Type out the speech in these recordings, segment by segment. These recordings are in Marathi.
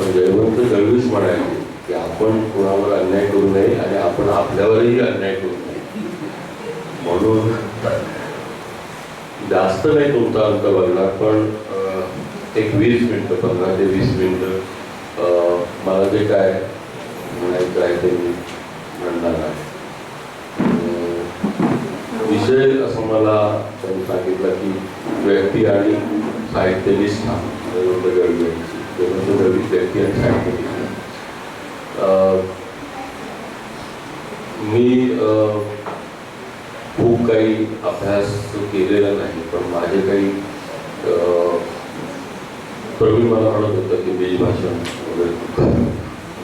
पण जयवंत दळवीच म्हणायचे की आपण कोणावर अन्याय करू नये आणि आपण आपल्यावरही अन्याय करू नये. म्हणून जास्त नाही तुमचा अंत बघणार पण एक वीस मिनटं पंधरा ते वीस मिनटं मला जे काय म्हणायचं आहे ते मी म्हणणार आहे. विषय असं मला त्यांनी सांगितलं की व्यक्ती आणि साहित्य निष्ठा जयवंत दळवी यांची जयवंत मी खूप काही अभ्यास केलेला नाही पण माझे काही प्रवीण मला म्हणत होतं की बीज भाषण वगैरे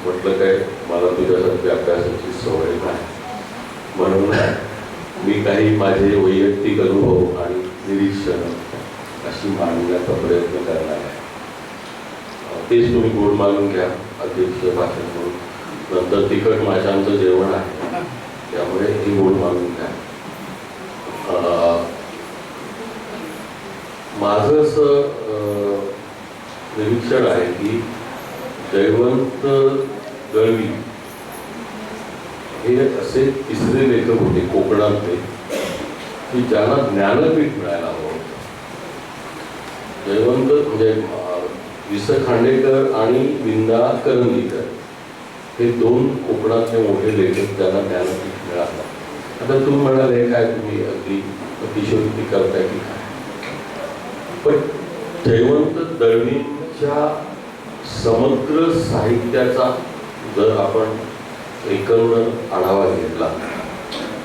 म्हटलं काय मला तुझ्यासारखी अभ्यासाची सवय नाही. म्हणून मी काही माझे वैयक्तिक अनुभव आणि निरीक्षण अशी मांडण्याचा प्रयत्न करणार आहे. तेच तुम्ही गोड मागून घ्या अध्यक्ष भाषण म्हणून नंतर तिखट माशांचं जेवण आहे. त्यामुळे ती गोड मागून घ्या. माझं असं निरीक्षण आहे की जयवंत दळवी हे असे तिसरे लेखक होते कोकणातले की ज्यांना ज्ञानपीठ मिळायला हवं होतं. जयवंत म्हणजे विस वि स खांडेकर आणि विंदा करंदीकर हे दोन कोकणातले मोठे लेखक त्यांना ज्ञानपीठ मिळाला. आता तुम्ही म्हणाले काय तुम्ही अगदी अतिशयोक्ती करताय की काय? पण जयवंत दळवींच्या समग्र साहित्याचा जर आपण एकंदर आढावा घेतला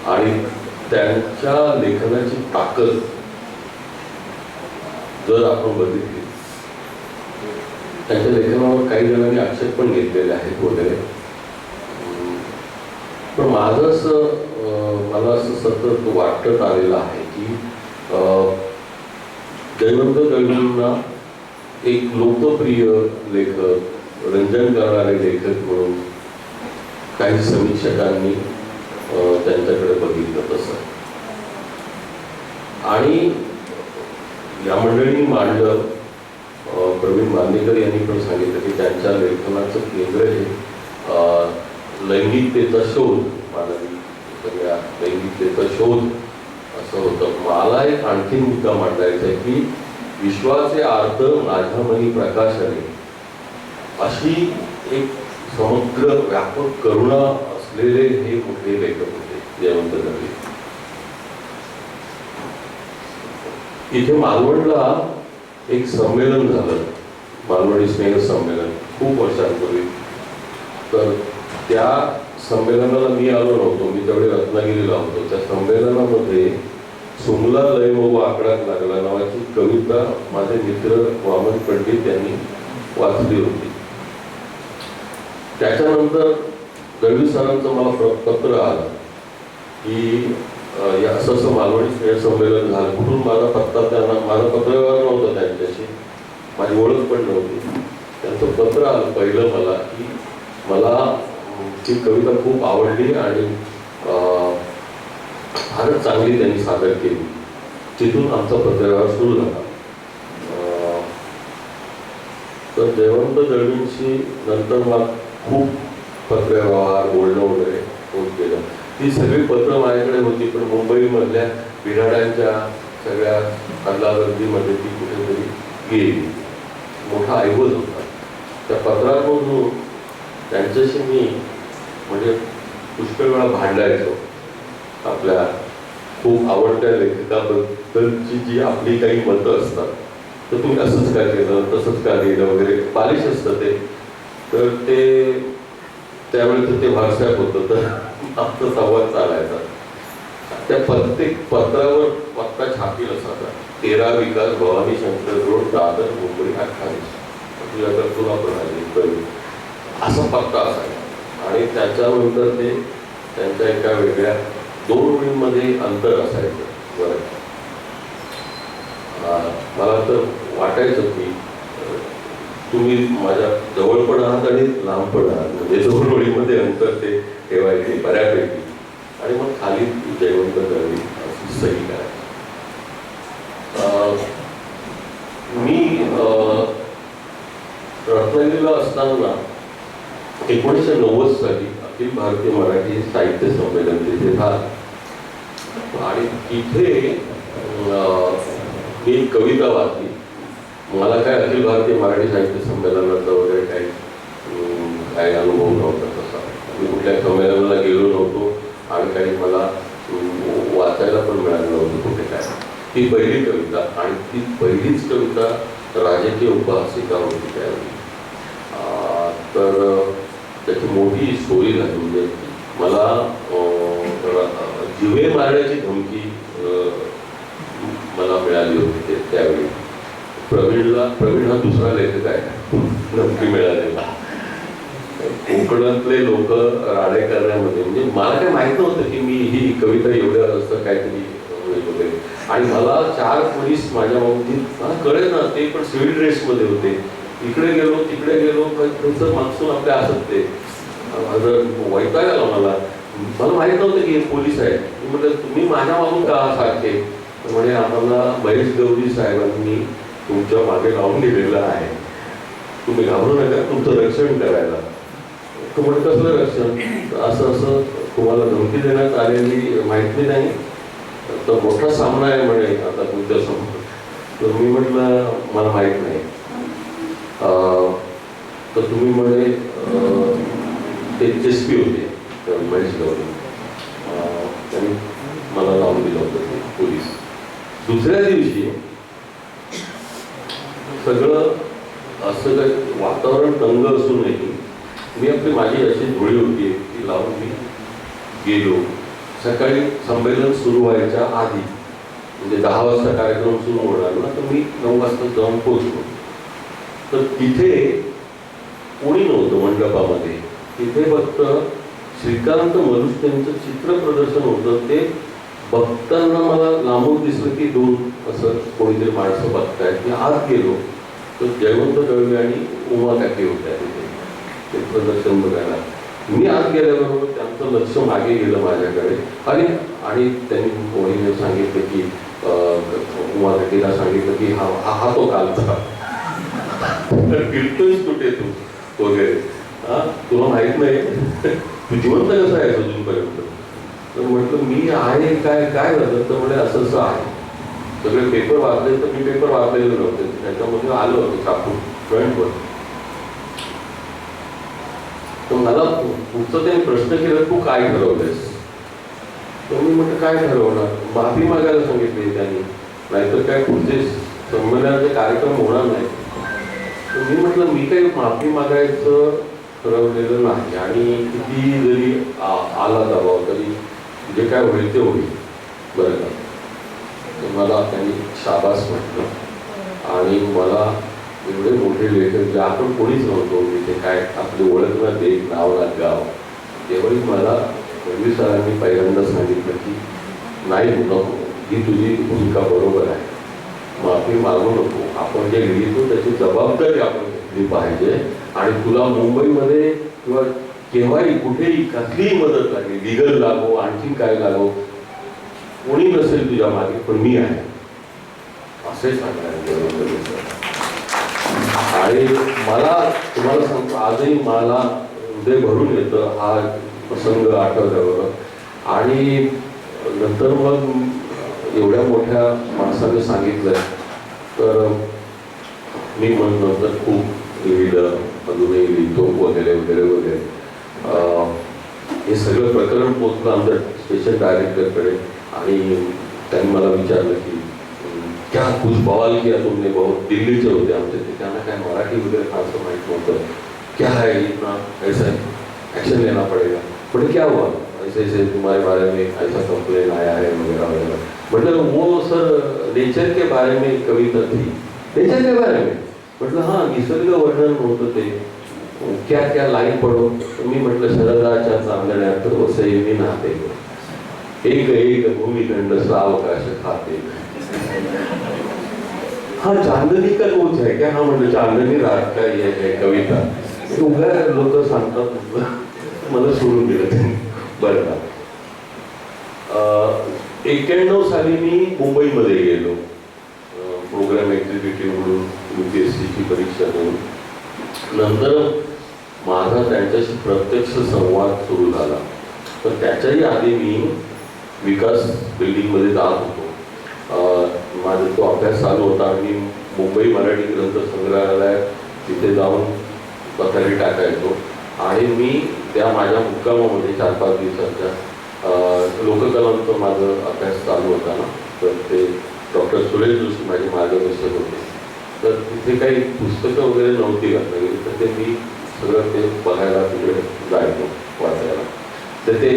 आणि त्यांच्या लेखनाची ताकद जर आपण बघितली त्यांच्या लेखनावर काही जणांनी आक्षेप पण घेतलेले आहेत वगैरे. पण माझं असं मला असं सतत वाटत आलेलं आहे की जयवंत दळवींना एक लोकप्रिय लेखक रंजन करणारे लेखक म्हणून काही समीक्षकांनी त्यांच्याकडे बघितलं तसं. आणि या मंडळींनी मांडलं प्रवीण मांदेकर यांनी पण सांगितलं की त्यांच्या लेखनाचं केंद्र हे लैंगिकतेचा शोध मानवी सगळ्या लैंगिकतेचा शोध असं होतं. मला एक आणखी मुद्दा मांडायचा आहे की विश्वाचे आर्त माझ्या मनी प्रकाशाने अशी एक समग्र व्यापक करुणा असलेले हे मोठे लेखक होते? जयवंत दळवी इथे मालवणला एक संमेलन झालं. मालवणी स्नेह संमेलन खूप वर्षांपूर्वी. तर त्या संमेलनाला मी आलो नव्हतो. मी त्यावेळी रत्नागिरीला होतो. त्या संमेलनामध्ये सुमला लय व आकडात लागला नावाची कविता माझे मित्र वामन पंडित यांनी वाचली होती. त्याच्यानंतर दळवी सरांचं मला पत्र आलं की असं असं मालवणी स्नेह संमेलन झालं. कुठून माझा पत्ता त्यांना माझा पत्रव्यवहार नव्हता. पण नव्हती. त्यांचं पत्र आलं पहिलं मला की मला ती कविता खूप आवडली आणि फारच चांगली त्यांनी सादर केली. तिथून आमचा पत्रव्यवहार सुरू झाला. तर जयवंत दळवींशी नंतर मला खूप पत्रव्यवहार बोलणं वगैरे होत गेलं. ती सगळी पत्र माझ्याकडे होती पण मुंबईमधल्या बिराड्यांच्या सगळ्या अदलाबदलीमध्ये ती कुठेतरी गेली. मोठा ऐवज होता. त्या पत्रांमधून त्यांच्याशी मी म्हणजे पुष्कळ वेळा भांडायचो आपल्या खूप आवडत्या लेखकाबद्दलची जी आपली काही मतं असतात तर तुम्ही असंच का केलं तसंच का लिहिलं वगैरे बालिश असतं ते. तर ते त्यावेळेचं ते व्हॉट्सॲप होतं तर आमचा संवाद चालायचा. त्या प्रत्येक पत्रावर पत्ता छापील असायचा. तेरा विकास भवानी शंकर रोड दादर मुंबई अठ्ठावीस. तुझ्याकडे तुला पण आली कवी असा पत्ता असायचा. आणि त्याच्यानंतर ते त्यांच्या एका वेगळ्या दोन ओळींमध्ये अंतर असायचं. बरं. मला तर वाटायचं की तुम्ही माझ्या जवळ पण आहात आणि लांब पण आहात. म्हणजे दोन ओळीमध्ये अंतर ते ठेवायचे बऱ्यापैकी. आणि मग खाली जयवंत दळवी अशी सही करायची. अं, असताना एकोणीसशे नव्वद साली अखिल भारतीय मराठी साहित्य संमेलन तिथे झालं. आणि तिथे मी कविता वाचली. मला काय अखिल भारतीय मराठी साहित्य संमेलनाचा वगैरे काही काही अनुभव नव्हता तसा. मी कुठल्या संमेलनाला गेलो नव्हतो आणि काही मला वाचायला पण मिळालं नव्हतं कुठे काय. ती पहिली कविता आणि ती पहिलीच कविता राजकीय उपहासिका होती त्यावेळी. तर त्याची मोठी स्टोरी झाली म्हणजे मला जिवे मारण्याची धमकी मला मिळाली होती ते त्यावेळी. प्रवीणला प्रवीण हा दुसरा लेखक आहे. धमकी मिळालेला कोकणातले लोक राडे करण्यामध्ये म्हणजे मला काय माहीत नव्हतं की मी ही कविता एवढ्या असं काहीतरी वगैरे आणि मला चार पोलीस माझ्या बाबतीत मला कळेल ना ते पण सिव्हिल ड्रेसमध्ये होते. इकडे गेलो तिकडे गेलो पण त्यांचं मागसून आपले असत ते माझं वैताग आला मला. मला माहीत नव्हतं की हे पोलीस आहे. म्हणजे म्हटलं तुम्ही माझ्या मागून का सारखे? तर म्हणे आम्हाला महेश गौरी साहेबांनी तुमच्या मागे लावून दिलेलं आहे. तुम्ही घाबरू नका तुमचं रक्षण करायला. तर म्हणे कसलं रक्षण? असं असं तुम्हाला धमकी देण्यात आलेली माहिती नाही. तर मोठा सामना आहे म्हणे आता तुमच्यासमोर तर मी म्हटलं मला माहीत नाही. तर तुम्ही म्हणे अं, ते पी होते महेश गौरी त्यांनी मला लावून दिलं होतं ते पोलीस. दुसऱ्या दिवशी सगळं असं काही वातावरण तंग असूनही मी आपली माझी अशी धुळी होती ती लावून मी गेलो. सकाळी संमेलन सुरू व्हायच्या आधी म्हणजे दहा वाजता कार्यक्रम सुरू होणार ना तर मी नऊ वाजता जाऊन पोहोचलो. तर तिथे कोणी नव्हतं मंडपामध्ये. तिथे फक्त श्रीकांत मरुष्यांचं चित्र प्रदर्शन होतं. ते बघताना मला लांबून दिसलं की दोन असं कोणीतरी माणसं बघतायत. मी आत गेलो. तर जयवंत दळवे आणि उमा काकी होत्या तिथे. ते प्रदर्शन बघायला. मी आत गेल्याबरोबर त्यांचं लक्ष मागे गेलं माझ्याकडे. आणि आणि त्यांनी कोणीने सांगितलं की उमा काकीला सांगितलं की हा हा हा तो कालचा. तर फिरतोयस कुठे तू? वगैरे हा? तुला माहीत नाही? तू जिवंत कसं आहेस अजूनपर्यंत? तर म्हटलं मी आहे काय काय झालं? तर म्हणजे असं असं आहे. सगळे पेपर वाचले तर मी पेपर वाचलेले नव्हते. त्याच्यामध्ये आलो होतो छापून फ्रंटवर तर मला पुढचं त्यांनी प्रश्न केला तू काय ठरवलंयस? तर मी म्हटलं काय ठरवणार? माफी मागायला सांगितली त्यांनी. नाहीतर काय पुढचे संमेलनाचे कार्यक्रम होणार नाही मी म्हटलं मी काही माफी मागायचं ठरवलेलं नाही. आणि किती जरी आ- आला दबाव तरी जे काय होईल ते होईल. बरं का? मला त्यांनी शाबास म्हटलं. आणि मला एवढे मोठे लेखक जे आपण कोणीच नव्हतो मी ते काय आपली ओळख ना ते नाव ना गाव तेवढी मला रवी सरांनी पहिल्यांदा सांगितलं की नाही नको ही तुझी भूमिका बरोबर आहे. माफी मागू नको. आपण जे लिहितो त्याची जबाबदारी आपण घेतली पाहिजे. आणि तुला मुंबईमध्ये किंवा केव्हाही कुठेही कसलीही मदत लागली लिगल लागो आणखीन काय लागो कोणी नसेल तुझ्या मागे पण मी आहे. असे सांगायला आणि मला तुम्हाला सांगतो आजही मला हृदय भरून येतं हा प्रसंग आठवल्यावर. आणि नंतर मग एवढ्या मोठ्या माणसाने सांगितलं तर मी मग तर खूप लिहिलं अजूनही लिहितो वगैरे वगैरे वगैरे. हे सगळं प्रकरण पोचलं आमच्या स्पेशल डायरेक्टरकडे आणि त्यांनी मला विचारलं की क्या कुछ बवाल किया तुमने? बहुत दिल्लीचे होते आमचे ते. त्यांना काय मराठी वगैरे फारसं माहीत नव्हतं. क्या है इतना? ऐसा ॲक्शन लेना पड़ेगा. पण क्या हुआ? ऐसे ऐसे तुम्हारे बारे में ऐसा कंप्लेन आया है वगैरह वगैरह। मतलब वो सर नेचर के बारे में कविता थी। नेचर के बारे में? म्हटलं हाँ निसर्ग वर्णन होतं ते क्या क्या लाईन पडो मी म्हटलं शरदाच्या चांदण्यात वसईने नाते एक एक भूमिखंड सावकाश खाते हा। चांदनी का कोच आहे क्या? हा, म्हटलं, चांदनी रात का ये है, कविता। उगा लोक सांगतात, मला सोडून दिलं बरं. का एक्क्याण्णव साली मी मुंबईमध्ये गेलो. प्रोग्राम एक्झिक्युटिव्ह म्हणून यू पी एस सीची परीक्षा देऊन. नंतर माझा त्यांच्याशी प्रत्यक्ष संवाद सुरू झाला. पण त्याच्याही आधी मी विकास बिल्डिंगमध्ये जात होतो. माझा तो अभ्यास चालू होता मी मुंबई मराठी ग्रंथ संग्रहालयात तिथे जाऊन पथारी टाकायचो. आणि मी त्या माझ्या मुक्कामामध्ये चार पाच दिवसाच्या लोककलांचं माझं अभ्यास चालू होता ना तर ते डॉक्टर सुरेश जोशी माझे मार्गदर्शक होते. तर तिथे काही पुस्तकं वगैरे नव्हती रत्नागिरी तर ते मी सगळं ते बघायला तिकडे जायचो वाचायला. तर ते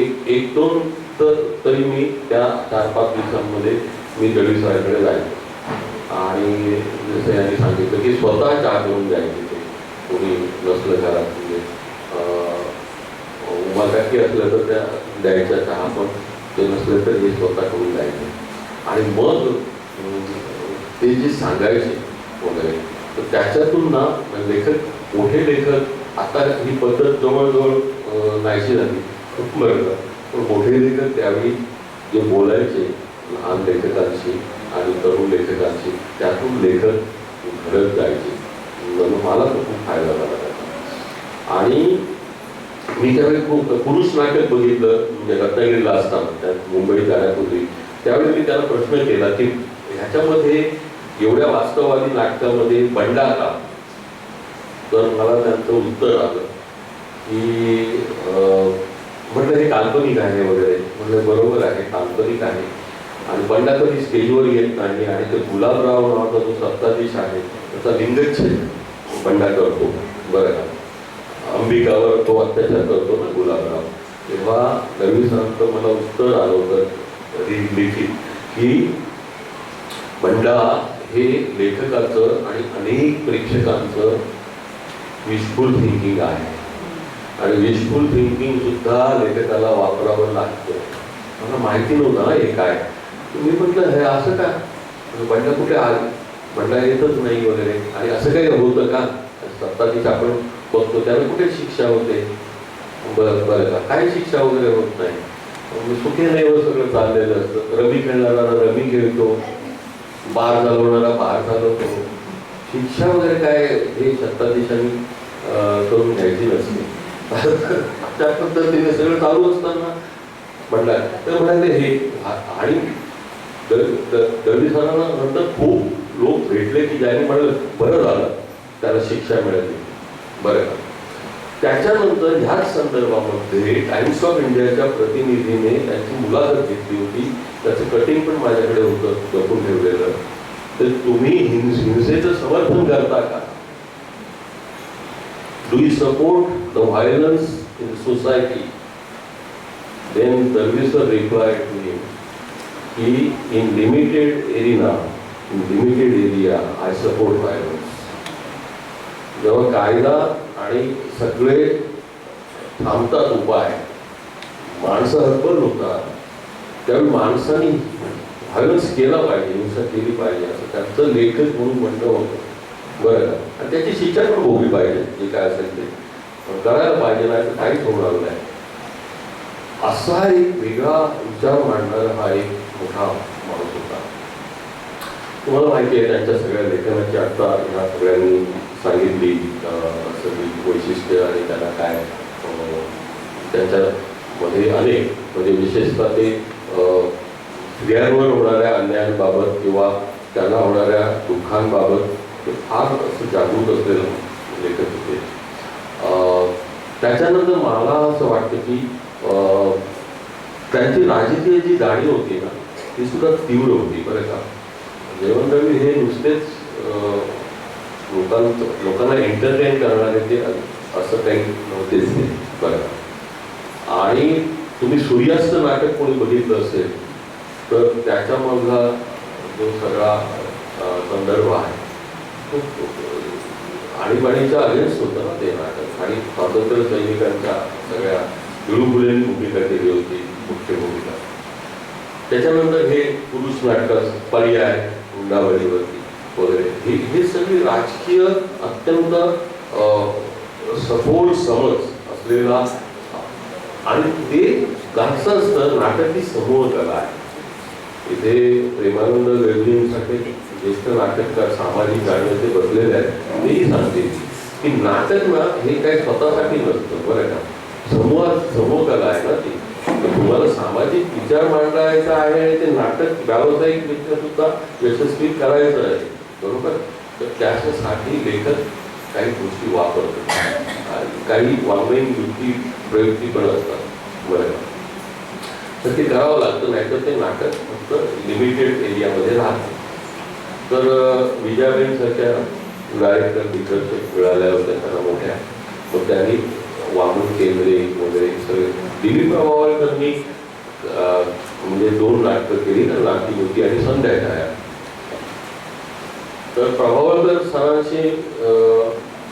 एक एक दोन तर तरी मी त्या चार पाच दिवसांमध्ये मी दळवी साहेबकडे जायचो. आणि जसं यांनी सांगितलं की स्वतः चहा घेऊन जायचे ते. कोणी नसलं घरात म्हणजे अं, असलं तर त्या द्यायचं चहा पण ते नसलं तर हे स्वतः करून जायचे आणि मग ते जे सांगायचे वगैरे तर त्याच्यातून ना म्हणजे लेखक मोठे लेखक आता ही पद्धत जवळजवळ नाहीशी झाली बरं पण मोठे लेखक त्यावेळी जे बोलायचे लहान लेखकांशी आणि तरुण लेखकांशी त्यातून लेखक घडत जायचे. म्हणून मला तो खूप फायदा झाला त्याचा. आणि मी त्यावेळी खूप पुरुष नाटक बघितलं म्हणजे रत्नागिरीला असताना त्यात मुंबईत जाण्यापूर्वी त्यावेळी मी त्याला प्रश्न केला की ह्याच्यामध्ये एवढ्या वास्तववादी नाटकामध्ये बंडा का? तर मला त्यांचं उत्तर आलं की म्हटलं हे काल्पनिक आहे वगैरे. म्हटलं बरोबर आहे काल्पनिक आहे. आणि बंडा कधी स्टेजवर येत नाही आणि ते गुलाबराव नावाचा जो सत्ताधीश आहे त्याचा लिंगच्छेद बंडा करतो. बरं का? अंबिकावर तो अत्याचार करतो ना गुलाबराव. तेव्हा दळवी संत मला उत्तर आलं होतं रि- लिखित की भंडा हे लेखकाचं आणि अनेक प्रेक्षकांचं विशफुल थिंकिंग आहे. आणि विशफुल थिंकिंग सुद्धा लेखकाला वापरावं लागतं. मला माहिती नव्हतं ना हे काय. तुम्ही मी म्हटलं हे असं का? म्हणजे बंडा कुठे आले बंडा येतच नाही वगैरे. आणि असं काही होतं का? सत्ताधीश आपण बघतो त्याला कुठे शिक्षा होते? बरं बरं. का काय शिक्षा वगैरे होत नाही? म्हणजे सुखी नाही सगळं चाललेलं असतं. रमी खेळणारा रमी खेळतो. बार चालवणारा बार चालवतो. शिक्षा वगैरे काय हे सत्ताधीशांनी करून घ्यायची नसते. त्या पद्धतीने सगळं चालू असताना म्हटलं तर म्हणाले हे आणि दळवी सरांना नंतर खूप लोक भेटले की ज्याने म्हणलं बरं झालं. त्याला शिक्षा मिळाली. बरं. का त्याच्यानंतर ह्याच संदर्भामध्ये टाइम्स ऑफ इंडियाच्या प्रतिनिधीने त्यांची मुलाखत घेतली होती. त्याचं कटिंग पण माझ्याकडे होतं जपून ठेवलेलं. तर तुम्ही हिंस हिंसेचं समर्थन करता का? Do you support the violence in society then सर्व्हिसर reply to him की in limited arena in limited area I support violence जेव्हा कायदा आणि सगळे थांबतात उपाय माणसं हतबल होतात. त्यावेळी माणसाने व्हायलन्स केला पाहिजे हिंसा केली पाहिजे असं त्यांचं लेखक म्हणून म्हणणं होतं. बरं. आणि त्याची शिक्षा पण होवी पाहिजे जे काय असेल ते. पण करायला पाहिजे नाही तर काहीच होणार नाही. असा एक वेगळा विचार मांडणारा हा एक मोठा तुम्हाला माहिती आहे त्यांच्या सगळ्या लेखनाची आत्ता ह्या सगळ्यांनी सांगितली सगळी वैशिष्ट्य आणि त्यांना काय त्यांच्यामध्ये अनेक म्हणजे विशेषतः ते स्त्रियांवर होणाऱ्या अन्यायांबाबत किंवा त्यांना होणाऱ्या दुःखांबाबत ते फार असं जागरूक असलेलं लेखक होते. त्याच्यानंतर मला असं वाटतं की त्यांची राजकीय जी जाणीव होती ना ती सुद्धा तीव्र होती बरं का? जेवण हे नुसतेच लोकांचं लोकांना एंटरटेन करणारे ते असं काही नव्हतेच ते बरं. आणि तुम्ही सूर्यास्त नाटक कोणी बघितलं असेल तर त्याच्यामधला जो सगळा संदर्भ आहे तो आणीबाणीच्या अगेन्स्ट होतं ना ते नाटक. आणि स्वातंत्र्य सैनिकांच्या सगळ्या विळुफुलेंनी भूमिका केली होती मुख्य भूमिका. त्याच्यानंतर हे पुरुष नाटक पर्याय हुंडाबळीवरती वगैरे. हे हे सगळी राजकीय अत्यंत अं, सखोल समज असलेला आणि ते गाजचं असतं नाटक ही समूह कला आहे. इथे प्रेमानंद वेगळींसाठी ज्येष्ठ नाटककार सामाजिक जाणीव ते बसलेले आहेत तेही सांगते की नाटक ना हे काही स्वतःसाठी नसतं बरं का? समूह समूह कला आहे ना ती तर तुम्हाला सामाजिक विचार करायचं आहे आणि ते नाटक व्यावसायिकरित्या सुद्धा यशस्वी करायचं आहे. बरोबर? तर त्याच्यासाठी लेखक काही गोष्टी वापरतो आणि काही वाङ्मयीन युक्ती प्रयुक्ती पण असतात. बरोबर तर ते करावं लागतं नाहीतर ते नाटक फक्त लिमिटेड एरियामध्ये राहतं. तर विजयाबेनसारख्या सारख्या डायरेक्टर दिग्दर्शक मिळाल्या होत्या त्यांना मोठ्या मग त्यांनी वामन केंद्रे वगैरे सगळे दिलीप प्रभावळकरनी अं, म्हणजे दोन नाटकं केली ना लाठी होती आणि संध्या छाया तर प्रभावळकर सरांशी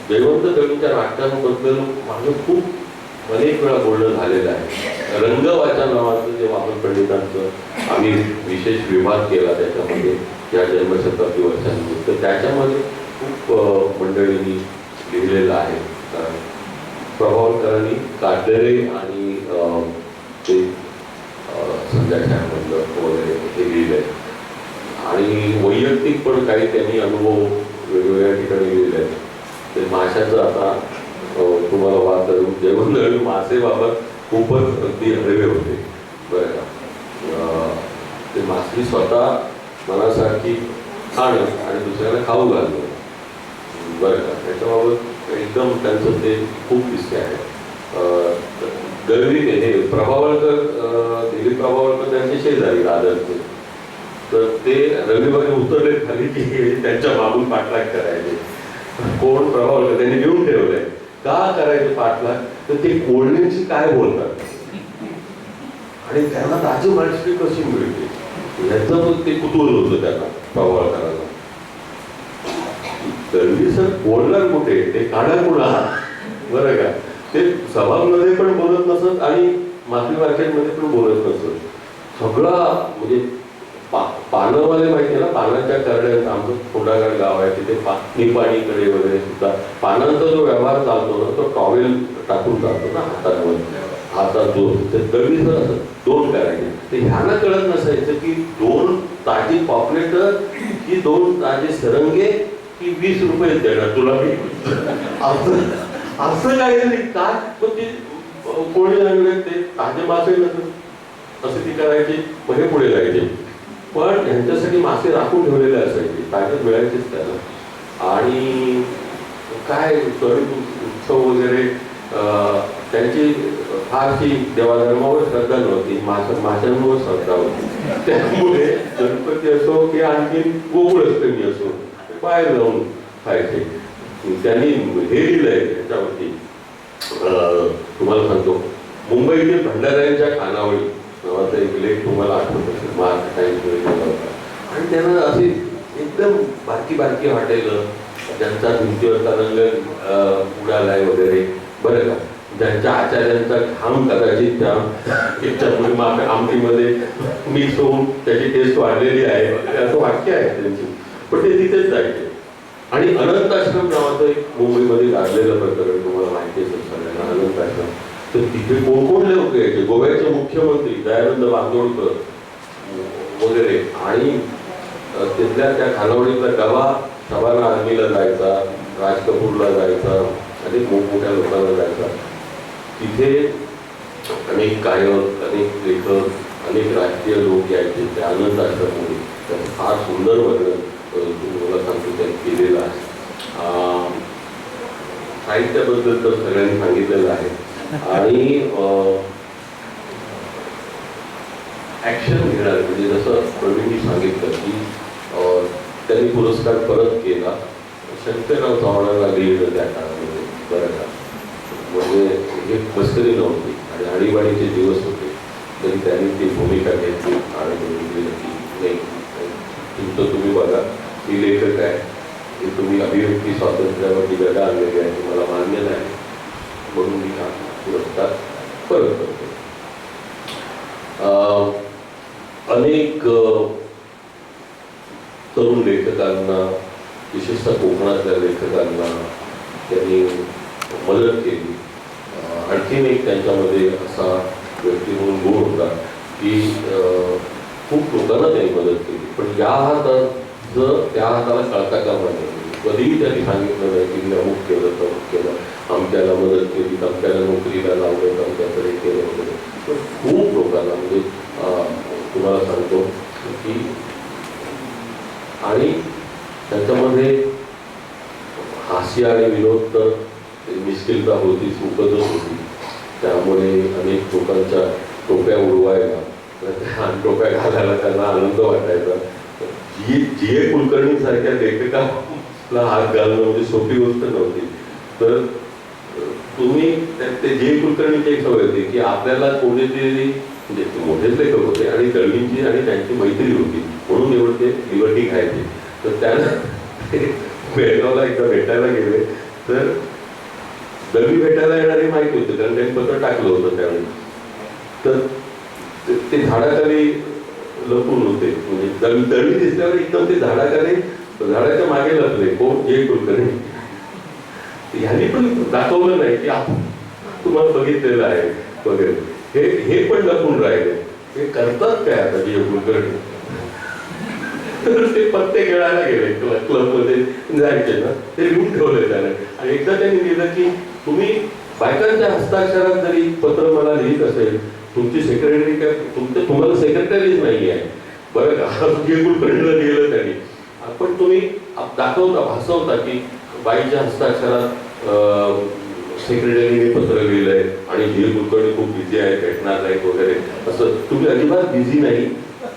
जयवंत दळींच्या नाटकांबद्दल माझं खूप अनेक वेळा बोलणं झालेलं आहे. रंगवाचा नावाचं जे वामन पंडितांचं आम्ही विशेष विभाग केला त्याच्यामध्ये या जन्मशताब्दी वर्षांनी तर त्याच्यामध्ये खूप मंडळींनी लिहिलेलं आहे. प्रभावकरांनी प्रभावळकरांनी काढलेले आणि ते संध्याकाळ म्हणलं वगैरे हे आहे. आणि वैयक्तिक पण काही त्यांनी अनुभव वेगवेगळ्या ठिकाणी लिहिले आहेत ते माशाचं आता तुम्हाला वाद जेवण दळवी मासेबाबत खूपच अगदी हळवे होते बरं का ते मासे स्वतः मनासारखी खाणं आणि दुसऱ्याला खाऊ घालणं बरं का त्याच्याबाबत एकदम त्यांचं ते खूप दिसते आहे अं, हे प्रभावळकर प्रभावळकर त्यांचे शेजारी दादरचे तर ते रविवारी उतरले खाली की त्यांच्या मागून पाठलाग करायचे. कोण प्रभावळकर त्यांनी लिहून ठेवलंय. का करायचे पाठलाग? तर ते कोल्ड्रिंकची काय बोलतात? आणि त्यांना ताजी माणसकी कशी मिळते याचं मग ते कुतूहल होतं त्यांना प्रभावळकरांना तरी सर बोलणार कुठे? ते काढा कुणा बरं का. ते सभामध्ये पण बोलत नसत आणि माती मार्केटमध्ये पण बोलत नसतो. सगळा म्हणजे पा पानंवाले माहिती आहे ना पानांच्या करड्यात आमचं फोडागड गाव आहे तिथे पा निपाणीकडे वगैरे सुद्धा. पानांचा जो व्यवहार चालतो ना तो टॉवेल टाकून जातो ना हातावर हातात दोन. ते दळवीचं असं दोन करायचे. ते ह्यांना कळत नसायचं की दोन ताजी पॉपलेट की दोन ताजे सरंगे की वीस रुपये देणार. तुला मी असं असं काय नाही. काय पण म्हणजे कोणी लागले ते ताजे मासे नसत असे ती करायचे पहिले हे पुढे लागायचे पण ह्यांच्यासाठी मासे राखून ठेवलेले असायचे ताजे मिळायचेच त्याला. आणि काय सण उत्सव वगैरे त्यांची फारशी देवाधर्मावर श्रद्धा नव्हती माशा माशांवर श्रद्धा होती. त्यामुळे गणपती असो की आणखी गोकुळाष्टमी असो बाहेर जाऊन खायचे. त्यांनी हे लिहिलंय त्याच्यावरती. तुम्हाला सांगतो. मुंबईतील भंडाऱ्यांच्या खानावळी नावाचा एक लेख तुम्हाला आठवत असेल. महाराष्ट्र टाइम्समध्ये गेला होता आणि त्यानं अशी एकदम बारकी बारकी हॉटेलं ज्यांचा भिंतीवरचा रंग उडालाय वगैरे बरं का? ज्यांच्या आचार्यांचा घाम कदाचित त्या याच्यामुळे माग आमटीमध्ये मिक्स होऊन त्याची टेस्ट वाढलेली आहे. असं वाक्य आहे त्यांची. पण ते तिथेच जायचे. आणि अनंत आश्रम नावाचं एक मुंबईमध्ये गाजलेलं प्रकरण तुम्हाला माहितीच असेल. सगळ्यांना अनंत तर तिथे कोण कोण लोक यायचे गोव्याचे मुख्यमंत्री दयानंद बांदोडकर वगैरे. आणि तिथल्या त्या खानावळीतला डबा सभाना आर्मीला जायचा राज कपूरला जायचा अनेक मोठमोठ्या लोकांना जायचा. तिथे अनेक गायक अनेक लेखक अनेक राजकीय लोक यायचे. ते आनंद आश्रममध्ये. त्याचं फार सुंदर वर्णन तुम्हाला सांगतो त्यांनी केलेलं आहे. साहित्याबद्दल तर सगळ्यांनी सांगितलेलं आहे. आणि ऍक्शन घेणार म्हणजे जसं प्रवीणजी सांगितलं की त्यांनी पुरस्कार परत केला. शंकरराव चव्हाणांना लिहिलं त्या काळामध्ये बरं का. म्हणजे हे मस्करी नव्हती. आणि आणीबाणीचे दिवस होते. तरी त्यांनी ती भूमिका घेतली आणि सांगितलेलं की नाही तुमचं तुम्ही बघा ही लेखक आहे. हे तुम्ही अभिव्यक्ती स्वातंत्र्यावरती गदा आणलेली आहे मला मान्य नाही. म्हणून मी हा पुरस्कार परत करतो. अनेक तरुण लेखकांना विशेषतः कोकणातल्या लेखकांना त्यांनी मदत केली. आणखीन एक त्यांच्यामध्ये असा व्यक्ती म्हणून गुण होता की खूप लोकांना त्यांनी मदत केली. पण या हातात जर त्या हाताला कळता कामा नये कधीही त्यांनी सांगितलं नाही की मी अमुक केलं तमुक केलं. आमच्याला मदत केली तमक्याला नोकरीला लावलं तमक्याकडे केलं वगैरे. पण खूप लोकांना म्हणजे तुम्हाला सांगतो की आणि त्याच्यामध्ये हास्य आणि विनोद तर मिश्किलता होतीच मुकतच होती. त्यामुळे अनेक लोकांच्या टोप्या उडवायला त्या टोप्या घालायला त्यांना आनंद वाटायचा. जी जी ए कुलकर्णी सारख्या लेखकाला हात घालणं म्हणजे सोपी गोष्ट नव्हती. तर तुम्ही त्या- ते जे कुलकर्णीची एक सवय होती की आपल्याला कोणीतरी म्हणजे मोठेच लेखक होते आणि दळवींची आणि त्यांची मैत्री होती म्हणून एवढं ते लिबर्टी खायचे तर त्यानं बेळगावला एकदा भेटायला गेले. तर दळवी भेटायला येणारे माहिती होते कारण त्यांनी पत्र टाकलं होतं त्यावेळी. तर ते- ते झाडाखाली लपून होते. म्हणजे दळी दळी दिसल्यावर एकदम ते झाडाकडे झाडाच्या मागे लपले. कोण? जे कुलकर्णी ह्यांनी पण दाखवलं नाही की आपण तुम्हाला बघितलेलं आहे वगैरे. हे हे पण लपून राहिले. हे करतात काय आता जे कुलकर्णी तर ते पत्ते खेळायला गेले. क्लबमध्ये जायचे ना. ते लिहून ठेवले त्याने. आणि एकदा त्यांनी लिहिलं की तुम्ही बायकांच्या हस्ताक्षरात जरी पत्र मला लिहित असेल तुमची सेक्रेटरी काय तुमचं तुम्हाला सेक्रेटरीच नाही आहे बरं का? कुलकर्णीला लिहिलं त्यांनी. पण तुम्ही दाखवता भासवता की बाईच्या हस्ताक्षरात सेक्रेटरीने पत्र लिहिलंय आणि जी कुलकर्णी खूप बिझी आहे भेटणार नाहीत वगैरे. असं तुम्ही अजिबात बिझी नाही.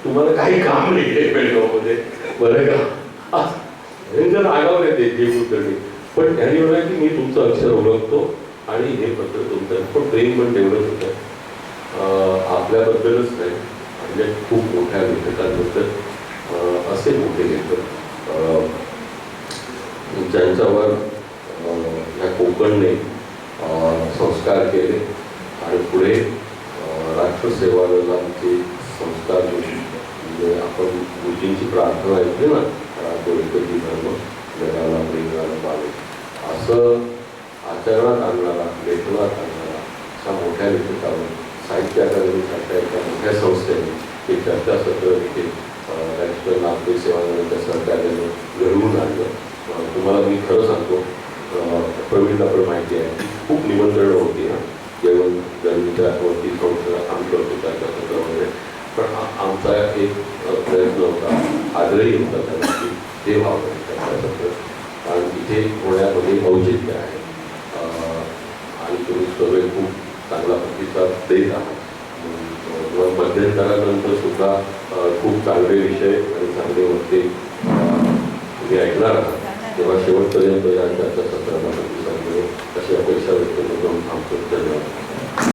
तुम्हाला काही काम नाही आहे बेळगावमध्ये बरं का? भयंकर आगाव येते जे कुलकर्णी पण त्यांनी म्हणाल की मी तुमचं अक्षर ओळखतो आणि हे पत्र तुमचं. पण प्रेम पण तेवढंच होतं. आपल्याबद्दलच नाही. म्हणजे खूप मोठ्या लेखकांबद्दल असे मोठे लेखक ज्यांच्यावर ह्या कोकणने संस्कार केले आणि पुढे राष्ट्रसेवा दलांचे संस्कार म्हणजे आपण गुरुजींची प्रार्थना ऐकली ना एकती धर्म जगाला प्रेरणाला पावे असं आचरणात आणणारा लेखनात आणणारा अशा मोठ्या लेखकावर साहित्य अकादमीसारख्या एका मोठ्या संस्थेने हे चर्चासत्र